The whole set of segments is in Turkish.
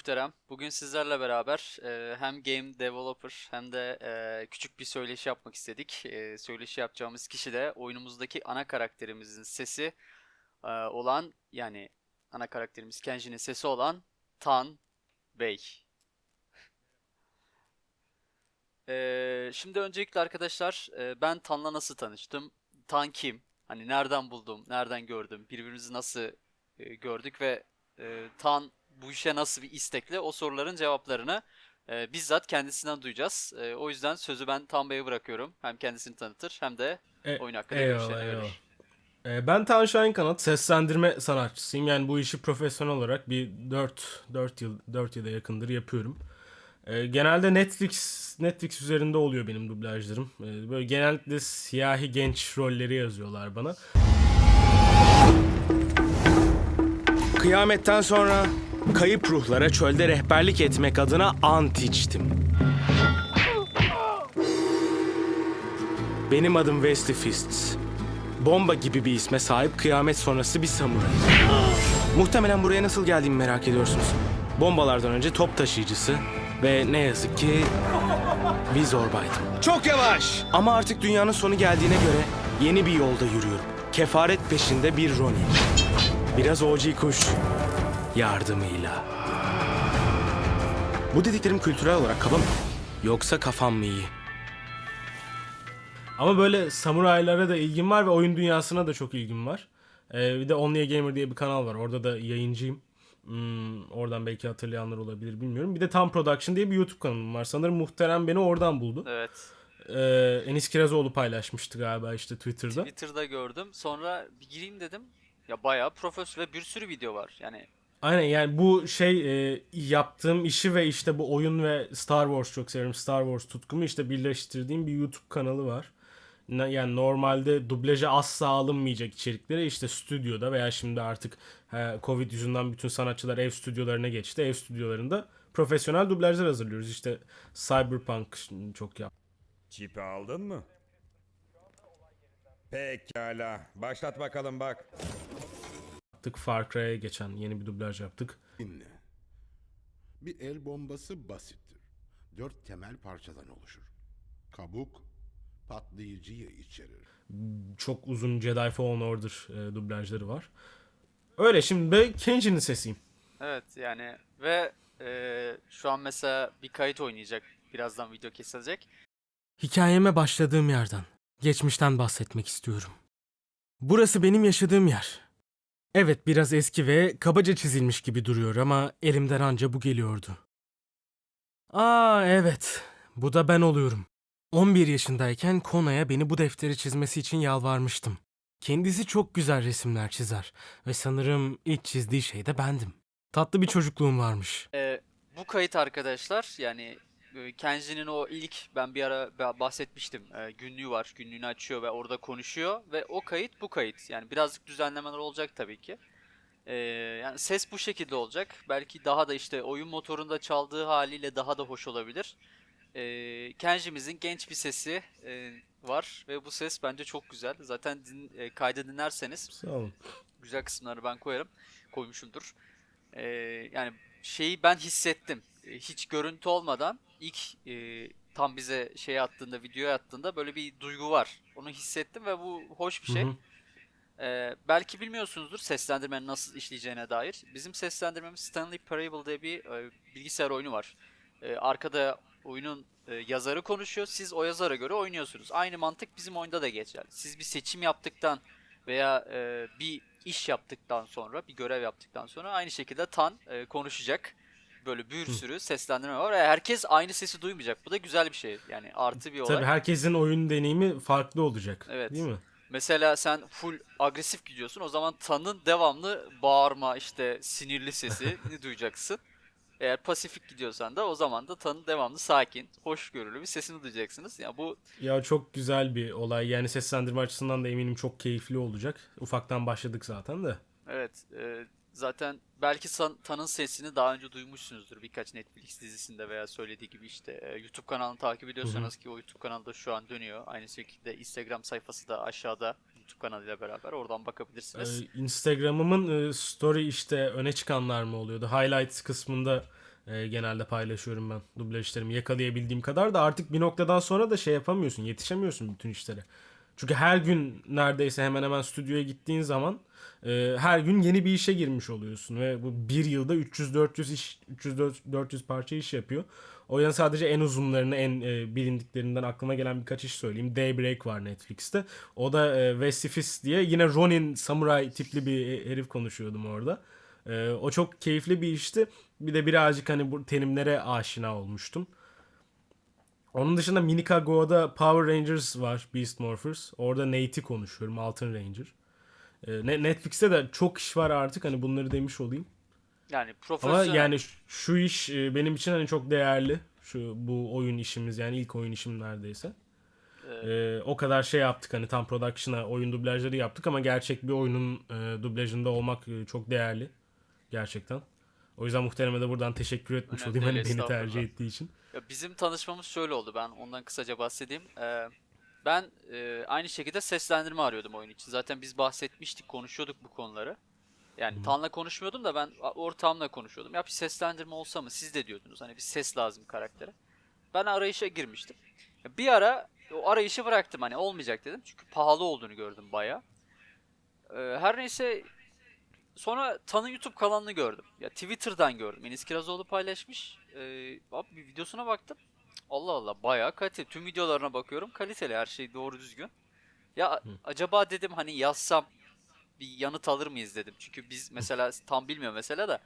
Muhterem. Bugün sizlerle beraber e, hem game developer hem de e, küçük bir söyleşi yapmak istedik. E, söyleşi yapacağımız kişi de oyunumuzdaki ana karakterimizin sesi e, olan yani ana karakterimiz Kenji'nin sesi olan Tan Bey. E, şimdi öncelikle arkadaşlar e, ben Tan'la nasıl tanıştım? Tan kim? Hani nereden buldum? Nereden gördüm? Birbirimizi nasıl e, gördük ve e, Tan bu işe nasıl bir istekle o soruların cevaplarını e, bizzat kendisinden duyacağız. E, o yüzden sözü ben Tan Bey'e bırakıyorum. Hem kendisini tanıtır hem de E, oyun hakkında görüşlerini verir. E, ben Tan Şahin Kanat, seslendirme sanatçısıyım. Yani bu işi profesyonel olarak bir 4 4 yıl 4 yıla yakındır yapıyorum. E, genelde Netflix Netflix üzerinde oluyor benim dublajlarım. E, böyle genellikle siyahi genç rolleri yazıyorlar bana. Kıyametten sonra kayıp ruhlara çölde rehberlik etmek adına ant içtim. Benim adım Wesley Fists. Bomba gibi bir isme sahip kıyamet sonrası bir samuray. Muhtemelen buraya nasıl geldiğimi merak ediyorsunuz. Bombalardan önce top taşıyıcısı ve ne yazık ki bir zorbaydım. Çok yavaş! Ama artık dünyanın sonu geldiğine göre yeni bir yolda yürüyorum. Kefaret peşinde bir Ronin. Biraz OG kuş yardımıyla. Bu dediklerim kültürel olarak kaba mı? Yoksa kafam mı iyi? Ama böyle samuraylara da ilgim var ve oyun dünyasına da çok ilgim var. Ee, bir de Only a Gamer diye bir kanal var. Orada da yayıncıyım. Hmm, oradan belki hatırlayanlar olabilir bilmiyorum. Bir de Tam Production diye bir YouTube kanalım var. Sanırım Muhterem beni oradan buldu. Evet. Ee, Enis Kirazoğlu paylaşmıştı galiba işte Twitter'da. Twitter'da gördüm. Sonra bir gireyim dedim. Ya bayağı profesyonel bir sürü video var. Yani Aynen yani bu şey e, yaptığım işi ve işte bu oyun ve Star Wars çok severim. Star Wars tutkumu işte birleştirdiğim bir YouTube kanalı var. Yani normalde dublaja asla alınmayacak içerikleri işte stüdyoda veya şimdi artık e, Covid yüzünden bütün sanatçılar ev stüdyolarına geçti. Ev stüdyolarında profesyonel dublajlar hazırlıyoruz. İşte Cyberpunk çok yap. Çipi aldın mı? Pekala. Başlat bakalım bak. Yaptık. Far Cry'a geçen yeni bir dublaj yaptık. Dinle. Bir el bombası basittir. Dört temel parçadan oluşur. Kabuk patlayıcıyı içerir. Çok uzun Jedi Fallen Order e, dublajları var. Öyle şimdi ben Kenji'nin sesiyim. evet yani ve e, şu an mesela bir kayıt oynayacak. Birazdan video kesilecek. Hikayeme başladığım yerden, geçmişten bahsetmek istiyorum. Burası benim yaşadığım yer. Evet biraz eski ve kabaca çizilmiş gibi duruyor ama elimden anca bu geliyordu. Aa evet, bu da ben oluyorum. 11 yaşındayken Kona'ya beni bu defteri çizmesi için yalvarmıştım. Kendisi çok güzel resimler çizer ve sanırım ilk çizdiği şey de bendim. Tatlı bir çocukluğum varmış. Ee, bu kayıt arkadaşlar yani e, Kenji'nin o ilk ben bir ara ba- bahsetmiştim e, günlüğü var günlüğünü açıyor ve orada konuşuyor ve o kayıt bu kayıt yani birazcık düzenlemeler olacak tabii ki. Ee, yani ses bu şekilde olacak belki daha da işte oyun motorunda çaldığı haliyle daha da hoş olabilir. Ee, Kenji'mizin genç bir sesi e, var ve bu ses bence çok güzel zaten din, e, kaydı dinlerseniz Sağ olun. güzel kısımları ben koyarım. Koymuşumdur. Ee, yani şeyi ben hissettim. Ee, Hiç görüntü olmadan ilk e, tam bize şey attığında, videoya attığında böyle bir duygu var. Onu hissettim ve bu hoş bir şey. Hı hı. Ee, belki bilmiyorsunuzdur seslendirmenin nasıl işleyeceğine dair. Bizim seslendirmemiz Stanley Parable diye bir e, bilgisayar oyunu var. Ee, arkada oyunun e, yazarı konuşuyor. Siz o yazara göre oynuyorsunuz. Aynı mantık bizim oyunda da geçer. Siz bir seçim yaptıktan veya e, bir iş yaptıktan sonra, bir görev yaptıktan sonra aynı şekilde Tan e, konuşacak. Böyle bir sürü seslendirme var. Herkes aynı sesi duymayacak. Bu da güzel bir şey. Yani artı bir olay. Tabii herkesin oyun deneyimi farklı olacak. Evet. Değil mi? Mesela sen full agresif gidiyorsun. O zaman Tan'ın devamlı bağırma, işte sinirli sesini duyacaksın. Eğer pasifik gidiyorsan da o zaman da Tan'ın devamlı sakin, hoşgörülü bir sesini duyacaksınız. Ya bu Ya çok güzel bir olay. Yani seslendirme açısından da eminim çok keyifli olacak. Ufaktan başladık zaten de. evet e, zaten belki Tan'ın sesini daha önce duymuşsunuzdur birkaç Netflix dizisinde veya söylediği gibi işte e, YouTube kanalını takip ediyorsanız ki o YouTube kanalı da şu an dönüyor. Aynı şekilde Instagram sayfası da aşağıda YouTube kanalıyla beraber. Oradan bakabilirsiniz. Ee, Instagram'ımın e, story işte öne çıkanlar mı oluyordu? Highlights kısmında e, genelde paylaşıyorum ben dublaj işlerimi yakalayabildiğim kadar da artık bir noktadan sonra da şey yapamıyorsun, yetişemiyorsun bütün işlere. Çünkü her gün neredeyse hemen hemen stüdyoya gittiğin zaman e, her gün yeni bir işe girmiş oluyorsun ve bu bir yılda 300-400 iş 300-400 parça iş yapıyor. O yüzden sadece en uzunlarını, en e, bilindiklerinden aklıma gelen birkaç iş söyleyeyim. Daybreak var Netflix'te. O da e, Westifis diye yine Ronin samuray tipli bir herif konuşuyordum orada. E, o çok keyifli bir işti. Bir de birazcık hani bu terimlere aşina olmuştum. Onun dışında Minika Go'da Power Rangers var, Beast Morphers. Orada Nate'i konuşuyorum, Altın Ranger. E, Ne- Netflix'te de çok iş var artık hani bunları demiş olayım. Yani Ama profesyonel yani ş- şu iş e, benim için hani çok değerli. Şu bu oyun işimiz yani ilk oyun işim neredeyse. E, o kadar şey yaptık hani tam production'a oyun dublajları yaptık ama gerçek bir oyunun e, dublajında olmak e, çok değerli. Gerçekten. O yüzden muhtereme de buradan teşekkür etmiş Önemli olayım hani değil, beni tercih ettiği için. Ya bizim tanışmamız şöyle oldu. Ben ondan kısaca bahsedeyim. Ee, ben e, aynı şekilde seslendirme arıyordum oyun için. Zaten biz bahsetmiştik, konuşuyorduk bu konuları. Yani Tan'la konuşmuyordum da ben ortağımla konuşuyordum. Ya bir seslendirme olsa mı? Siz de diyordunuz. Hani bir ses lazım karaktere. Ben arayışa girmiştim. Bir ara o arayışı bıraktım hani olmayacak dedim. Çünkü pahalı olduğunu gördüm baya. her neyse sonra Tan'ın YouTube kanalını gördüm. Ya Twitter'dan gördüm. Enis Kirazoğlu paylaşmış. Ee, abi bir videosuna baktım. Allah Allah bayağı kaliteli. Tüm videolarına bakıyorum. Kaliteli her şey doğru düzgün. Ya acaba dedim hani yazsam bir yanıt alır mıyız dedim. Çünkü biz mesela tam bilmiyor mesela da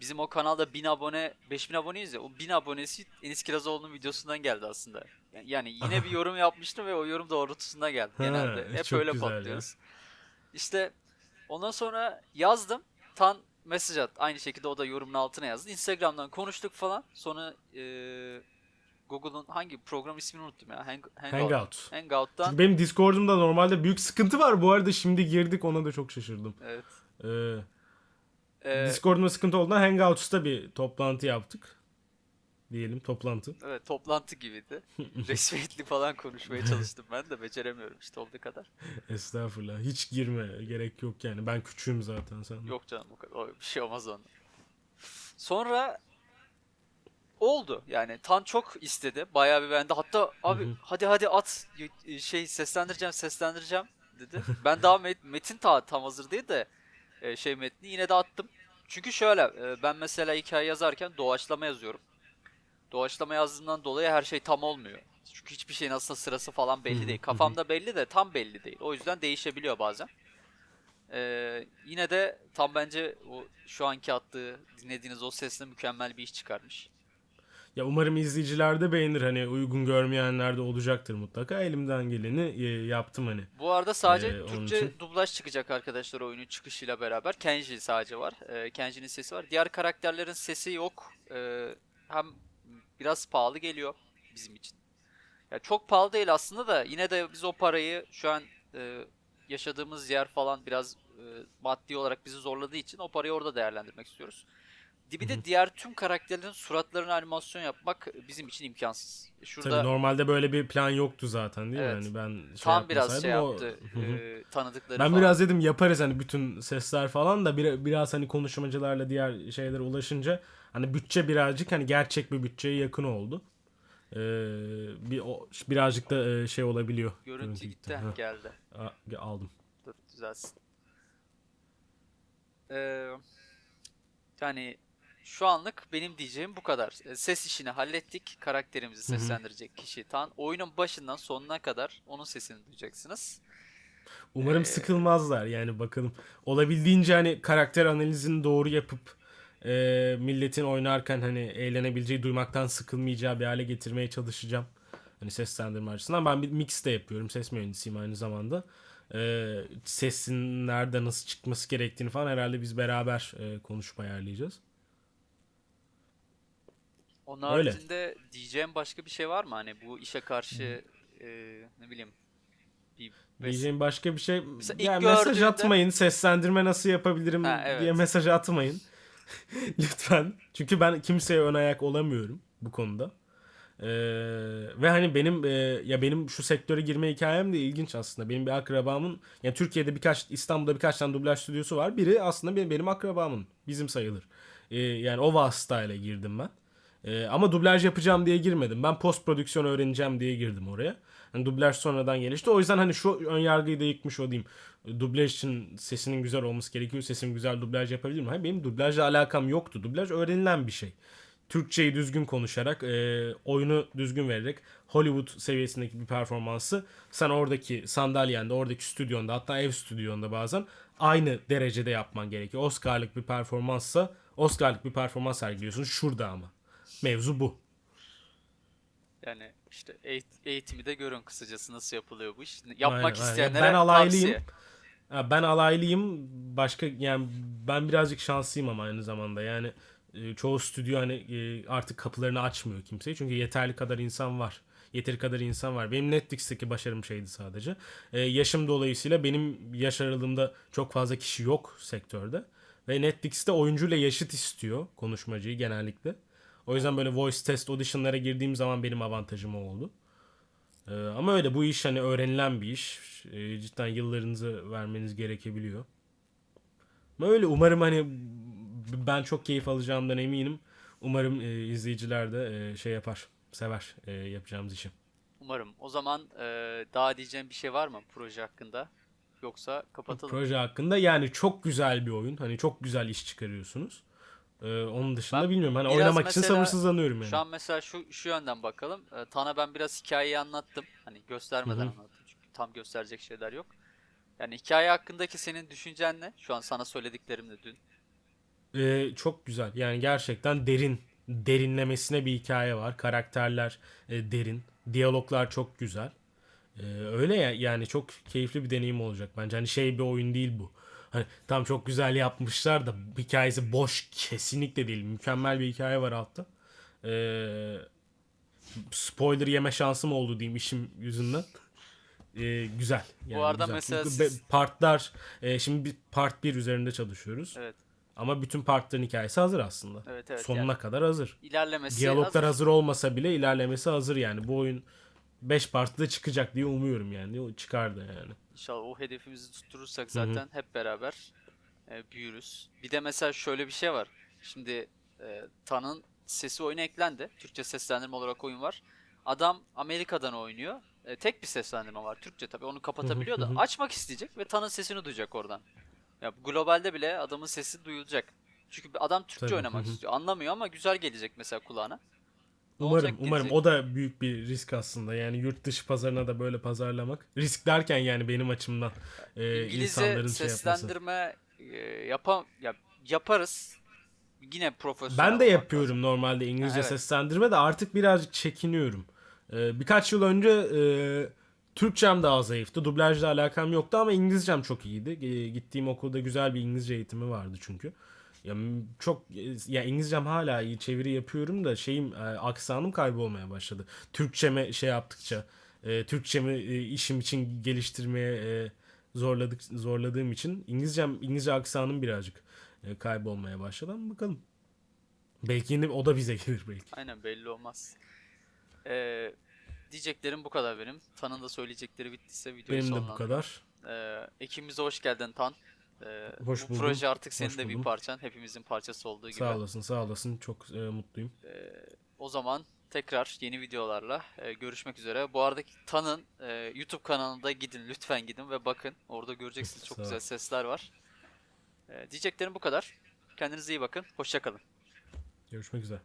bizim o kanalda 1000 abone 5000 aboneyiz ya o 1000 abonesi Enis Kirazoğlu'nun videosundan geldi aslında. Yani- yine bir yorum yapmıştım ve o yorum doğrultusunda geldi. Genelde hep çok öyle güzel ya. patlıyoruz. İşte ondan sonra yazdım. Tan mesaj at. Aynı şekilde o da yorumun altına yazdı. Instagram'dan konuştuk falan. Sonra eee Google'un hangi program ismini unuttum ya. Hang, Hangout. Hangout. Hangout'tan Çünkü benim Discord'umda normalde büyük sıkıntı var. Bu arada şimdi girdik ona da çok şaşırdım. evet. Ee, Eee, Discord'umda sıkıntı olduğundan Hangouts'ta bir toplantı yaptık. Diyelim toplantı. evet toplantı gibiydi. Resmiyetli falan konuşmaya çalıştım ben de beceremiyorum işte olduğu kadar. Estağfurullah. Hiç girme. Gerek yok yani. Ben küçüğüm zaten sen. Yok canım o kadar. Bir şey olmaz ondan. Sonra oldu yani Tan çok istedi. Bayağı bir beğendi. Hatta abi hadi hadi at şey seslendireceğim seslendireceğim dedi. Ben daha met- metin ta tam hazır değil de e, şey metni yine de attım. Çünkü şöyle e, ben mesela hikaye yazarken doğaçlama yazıyorum. Doğaçlama yazdığımdan dolayı her şey tam olmuyor. Çünkü hiçbir şeyin aslında sırası falan belli değil. Kafamda belli de tam belli değil. O yüzden değişebiliyor bazen. Ee, yine de tam bence o şu anki attığı dinlediğiniz o sesle mükemmel bir iş çıkarmış. Ya umarım izleyiciler de beğenir. Hani uygun görmeyenler de olacaktır mutlaka. Elimden geleni e, yaptım hani. Bu arada sadece Ee, Türkçe için- dublaj çıkacak arkadaşlar oyunun çıkışıyla beraber. Kenji sadece var. Ee, Kenji'nin sesi var. Diğer karakterlerin sesi yok. Ee, hem biraz pahalı geliyor bizim için. Ya çok pahalı değil aslında da yine de biz o parayı şu an e, yaşadığımız yer falan biraz e, maddi olarak bizi zorladığı için o parayı orada değerlendirmek istiyoruz. Bir de diğer tüm karakterlerin suratlarına animasyon yapmak bizim için imkansız. Şurada Tabii normalde böyle bir plan yoktu zaten değil Evet. mi? Hani ben şey tam biraz şey o- yaptı. E, tanıdıkları Ben falan. biraz dedim yaparız hani bütün sesler falan da bir, biraz hani konuşmacılarla diğer şeylere ulaşınca hani bütçe birazcık hani gerçek bir bütçeye yakın oldu. Ee, bir o birazcık da e, şey olabiliyor. Görüntü gitti. Ha, Geldi. a- aldım. Dur düzelsin. Ee, yani şu anlık benim diyeceğim bu kadar. Ee, Ses işini hallettik. Karakterimizi seslendirecek kişi Tan. Oyunun başından sonuna kadar onun sesini duyacaksınız. Umarım Ee, sıkılmazlar yani bakalım. Olabildiğince hani karakter analizini doğru yapıp e, milletin oynarken hani eğlenebileceği, duymaktan sıkılmayacağı bir hale getirmeye çalışacağım. Hani seslendirme açısından. Ben bir mix de yapıyorum. Ses mühendisiyim aynı zamanda. E, sesin nerede nasıl çıkması gerektiğini falan herhalde biz beraber e, konuşup ayarlayacağız. Onun Öyle. haricinde diyeceğim başka bir şey var mı? Hani bu işe karşı e, ne bileyim bir Diyeceğim başka bir şey. Mesela ilk yani mesaj gördüğünde- atmayın. Seslendirme nasıl yapabilirim Ha, evet. diye mesaj atmayın. Lütfen. Çünkü ben kimseye ön ayak olamıyorum bu konuda. Ee, ve hani benim e, ya benim şu sektöre girme hikayem de ilginç aslında. Benim bir akrabamın yani Türkiye'de birkaç İstanbul'da birkaç tane dublaj stüdyosu var. Biri aslında benim, benim akrabamın. Bizim sayılır. Ee, yani o vasıtayla girdim ben. Ee, ama dublaj yapacağım diye girmedim. Ben post prodüksiyon öğreneceğim diye girdim oraya. Hani dublaj sonradan gelişti. O yüzden hani şu ön yargıyı da yıkmış olayım. Dublaj için sesinin güzel olması gerekiyor. Sesim güzel dublaj yapabilirim. Hayır benim dublajla alakam yoktu. Dublaj öğrenilen bir şey. Türkçeyi düzgün konuşarak, e, oyunu düzgün vererek Hollywood seviyesindeki bir performansı sen oradaki sandalyende, oradaki stüdyonda hatta ev stüdyonda bazen aynı derecede yapman gerekiyor. Oscar'lık bir performanssa Oscar'lık bir performans sergiliyorsun şurada ama. Mevzu bu. Yani işte eğit- eğitimi de görün kısacası nasıl yapılıyor bu iş. Yapmak Aynen, aynen. isteyenlere Ben alaylıyım. tavsiye. Ben alaylıyım. Başka yani ben birazcık şanslıyım ama aynı zamanda. Yani e, çoğu stüdyo hani e, artık kapılarını açmıyor kimseye. Çünkü yeterli kadar insan var. Yeteri kadar insan var. Benim Netflix'teki başarım şeydi sadece. E, yaşım dolayısıyla benim yaş aralığımda çok fazla kişi yok sektörde. Ve Netflix'te oyuncuyla yaşıt istiyor konuşmacıyı genellikle. O yüzden böyle voice test audition'lara girdiğim zaman benim avantajım oldu. Ee, ama öyle bu iş hani öğrenilen bir iş. Ee, cidden yıllarınızı vermeniz gerekebiliyor. Ama öyle umarım hani ben çok keyif alacağımdan eminim. Umarım e, izleyiciler de e, şey yapar, sever e, yapacağımız işi. Umarım. O zaman e, daha diyeceğim bir şey var mı proje hakkında? Yoksa kapatalım. Proje hakkında yani çok güzel bir oyun. Hani çok güzel iş çıkarıyorsunuz. Ee, onun dışında Ben bilmiyorum. Hani oynamak için mesela sabırsızlanıyorum yani. Şu an mesela şu şu yönden bakalım. E, Tan'a ben biraz hikayeyi anlattım. Hani göstermeden Hı hı. anlattım. Çünkü tam gösterecek şeyler yok. Yani hikaye hakkındaki senin düşüncen ne? Şu an sana söylediklerimle dün. Ee, çok güzel. Yani gerçekten derin, derinlemesine bir hikaye var. Karakterler e, derin, diyaloglar çok güzel. Ee, öyle ya yani çok keyifli bir deneyim olacak bence. Hani şey bir oyun değil bu. Hani tam çok güzel yapmışlar da hikayesi boş kesinlikle değil. Mükemmel bir hikaye var altta. Ee, spoiler yeme şansım oldu diyeyim işim yüzünden. Ee, güzel. Yani arada güzel. mesela Çünkü siz- partlar e, şimdi bir part 1 üzerinde çalışıyoruz. Evet. Ama bütün partların hikayesi hazır aslında. Evet evet. Sonuna yani kadar hazır. ilerlemesi Diyaloglar hazır. hazır olmasa bile ilerlemesi hazır yani. Bu oyun 5 partide çıkacak diye umuyorum yani. O çıkardı yani. İnşallah o hedefimizi tutturursak zaten hep beraber e, büyürüz. Bir de mesela şöyle bir şey var. Şimdi e, Tan'ın sesi oyuna eklendi. Türkçe seslendirme olarak oyun var. Adam Amerika'dan oynuyor. E, tek bir seslendirme var. Türkçe tabii onu kapatabiliyor da açmak isteyecek ve Tan'ın sesini duyacak oradan. Ya globalde bile adamın sesi duyulacak. Çünkü adam Türkçe Tabii, oynamak istiyor. Anlamıyor ama güzel gelecek mesela kulağına. Umarım olacak umarım o da büyük bir risk aslında. Yani yurt dışı pazarına da böyle pazarlamak. Risk derken yani benim açımdan e, İngilizce insanların şey yapması. seslendirme e, yapam ya yaparız. Yine profesyonel Ben de yapıyorum normalde İngilizce Ha, evet. seslendirme de artık birazcık çekiniyorum. Ee, birkaç yıl önce e, Türkçem daha zayıftı. Dublajla alakam yoktu ama İngilizcem çok iyiydi. E, gittiğim okulda güzel bir İngilizce eğitimi vardı çünkü. Ya çok e, ya İngilizcem hala iyi çeviri yapıyorum da şeyim e, aksanım kaybolmaya başladı. Türkçeme şey yaptıkça e, Türkçemi e, işim için geliştirmeye e, zorladık zorladığım için İngilizcem İngilizce aksanım birazcık e, kaybolmaya başladı ama bakalım. Belki yine o da bize gelir belki. Aynen belli olmaz. Ee, diyeceklerim bu kadar benim. Tan'ın da söyleyecekleri bittiyse videoyu Benim de bu kadar. Ee, ekibimize hoş geldin Tan. Ee, Hoş bu buldum. proje artık senin Hoş de bir buldum. parçan. Hepimizin parçası olduğu gibi. Sağ olasın, sağ olasın. Çok e, mutluyum. O zaman tekrar yeni videolarla e, görüşmek üzere. Bu arada Tan'ın e, YouTube kanalında gidin lütfen gidin ve bakın. Orada göreceksiniz çok Sağ ol. güzel sesler var. E, diyeceklerim bu kadar. Kendinize iyi bakın. Hoşça kalın. Görüşmek üzere.